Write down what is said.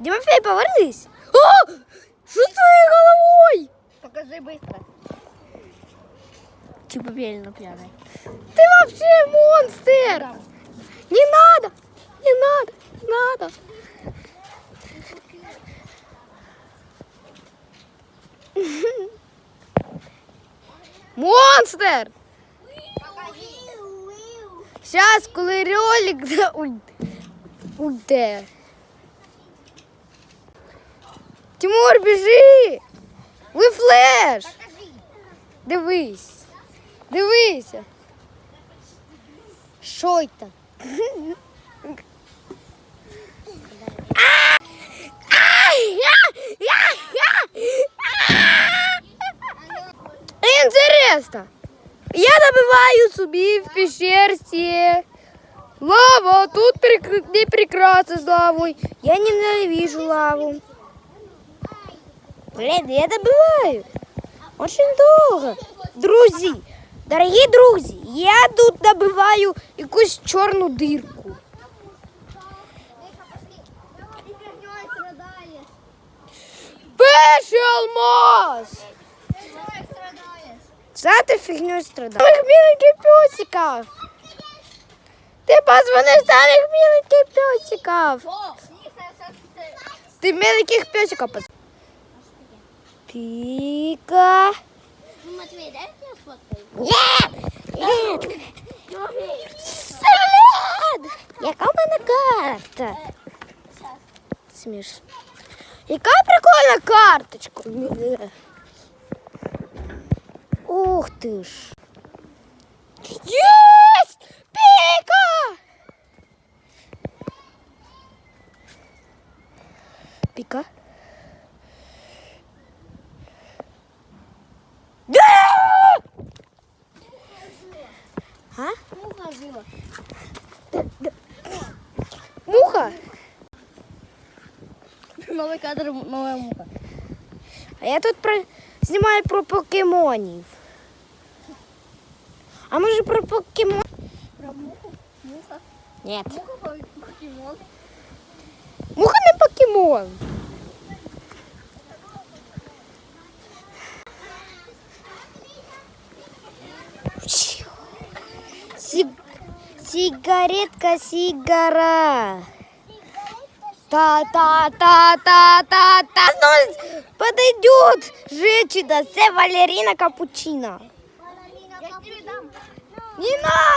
Димофей, повернись. О! Що з твоєю головою? Покажи быстро. Типа реально пьяный. Ты вообще монстр! Не надо! Не надо! Не надо! Монстр! Сейчас, коли ролик уйде. Тимур, біжи! Ви флеш! Дивись. Дивися. Що це? Інтересно. Я добиваю собі в пещерці. Лава, тут прек- не прекрасно з лавою. Я ненавижу лаву. Блин, я добиваю. Очень долго. Друзі, дорогі друзі, я тут добиваю якусь чорну дирку. Ты фигнёй страдаешь. Перший алмаз! Фигнёй страдаешь. Це ти фігню страдав. Самих міленьких песиків. Ти позвонив самих міленьких песиків. О, снизу сейчас Ти міленьких песиків позвонив. Піка. Ну, Матвей, дай я сфоткаю. Нет! Нет! След! Яка в мене карта? Сміш. Яка прикольна карточка. Ух ти ж. Єсть! Піка! Піка? А? Муха жила. Муха? Новый кадр, новая муха. А я тут про... знімаю про покемонів. А може про покемон? Про муху? Муха. Ні. Муха по- покемон. Муха не покемон. Сиг- Сигаретка, сигара. Та-та-та-та-та-та. Подойдет женщина, це Валерина Капучино. Не надо.